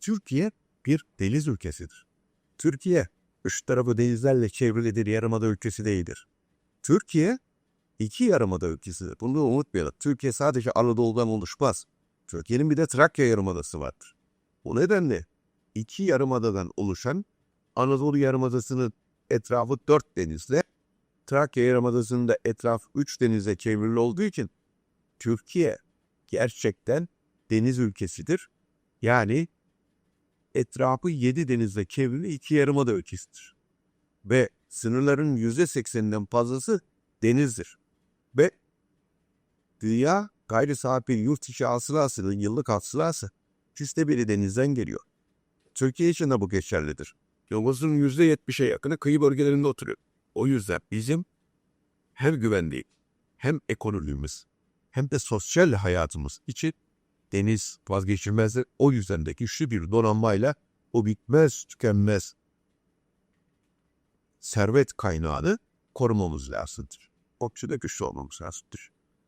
Türkiye bir deniz ülkesidir. Türkiye üç tarafı denizlerle çevrilidir yarımada ülkesi değildir. Türkiye iki yarımada ülkesidir. Bunu unutmayalım. Türkiye sadece Anadolu'dan oluşmaz. Türkiye'nin bir de Trakya yarımadası vardır. O nedenle iki yarımadadan oluşan Anadolu yarımadasının etrafı dört denizle, Trakya yarımadasının da etrafı üç denizle çevrili olduğu için Türkiye gerçekten deniz ülkesidir. Yani etrafı yedi denizle çevrili iki yarımada ülkesidir. Ve sınırların yüzde sekseninden fazlası denizdir. Ve dünya gayri safi yurt içi hasılasının yıllık hasılası yüzde biri denizden geliyor. Türkiye için de bu geçerlidir. Yüzde yetmişe yakını kıyı bölgelerinde oturuyor. O yüzden bizim hem güvenliği hem ekonomimiz hem de sosyal hayatımız için deniz vazgeçilmezdir. O yüzden de güçlü bir donanmayla o bitmez tükenmez servet kaynağını korumamız lazımdır. Okçuda güçlü olmamız lazımdır.